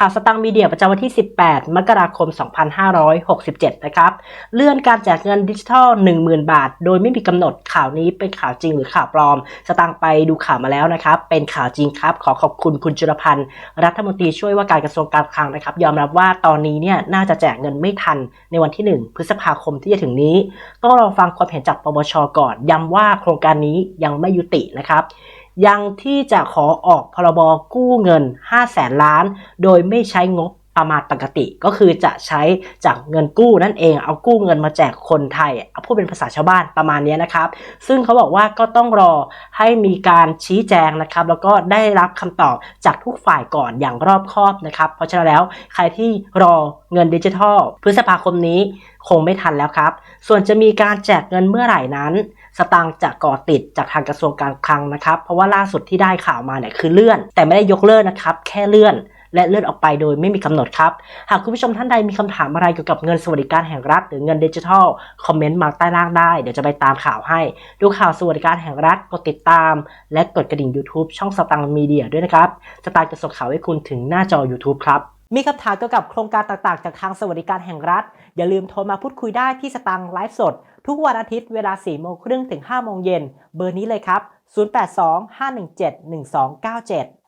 ข่าวสตังมีเดียประจำวันที่ 18 มกราคม 2567 นะครับ เลื่อนการแจกเงินดิจิทัล 10,000 บาท โดยไม่มีกำหนดข่าวนี้เป็นข่าวจริงหรือข่าวปลอม สตังไปดูข่าวมาแล้วนะครับ เป็นข่าวจริงครับ ขอขอบคุณคุณจุลพันธ์ รัฐมนตรีช่วยว่าการกระทรวงการคลังนะครับ ยอมรับว่าตอนนี้เนี่ยน่าจะแจกเงินไม่ทันในวันที่ 1 พฤษภาคมที่จะถึงนี้ ต้องรอฟังความเห็นจากปปชก่อน ย้ำว่าโครงการนี้ยังไม่ยุตินะครับ ยังที่จะขอออกพรบกู้เงิน 5 แสนล้าน โดยไม่ใช้งบ ประมาณปกติก็คือจะใช้จากเงินกู้นั่นเอง เอากู้เงินมาแจกคนไทยเอาพูดเป็นภาษาชาวบ้านประมาณนี้นะครับ ซึ่งเขาบอกว่าก็ต้องรอให้มีการชี้แจงนะครับ แล้วก็ได้รับคำตอบจากทุกฝ่ายก่อนอย่างรอบคอบนะครับ เพราะฉะนั้นแล้วใครที่รอเงินดิจิทัล พฤษภาคมนี้คงไม่ทันแล้วครับ ส่วนจะมีการแจกเงินเมื่อไหร่นั้น สตางค์จะก่อติดจากทางกระทรวงการคลังนะครับ เพราะว่าล่าสุดที่ได้ข่าวมาเนี่ยคือเลื่อน แต่ไม่ได้ยกเลิกนะครับ แค่เลื่อน และเลื่อนออกไปโดยไม่มีกำหนดครับ หากคุณผู้ชมท่านใดมีคำถามอะไรเกี่ยวกับเงินสวัสดิการแห่งรัฐ หรือเงินดิจิทัล คอมเมนต์มาใต้ล่างได้ เดี๋ยวจะไปตามข่าวให้ ดูข่าวสวัสดิการแห่งรัฐ กดติดตาม และกดกระดิ่ง YouTube ช่องสตางค์มีเดียด้วยนะครับ สตางค์จะส่งข่าวให้คุณถึงหน้าจอ YouTube ครับมีคำถามเกี่ยวกับโครงการต่างๆ จากทางสวัสดิการแห่งรัฐ อย่าลืมโทรมาพูดคุยได้ที่สตางค์ไลฟ์สด ทุกวันอาทิตย์เวลา 4 โมงครึ่งถึง 5 โมงเย็น เบอร์นี้เลยครับ 0825171297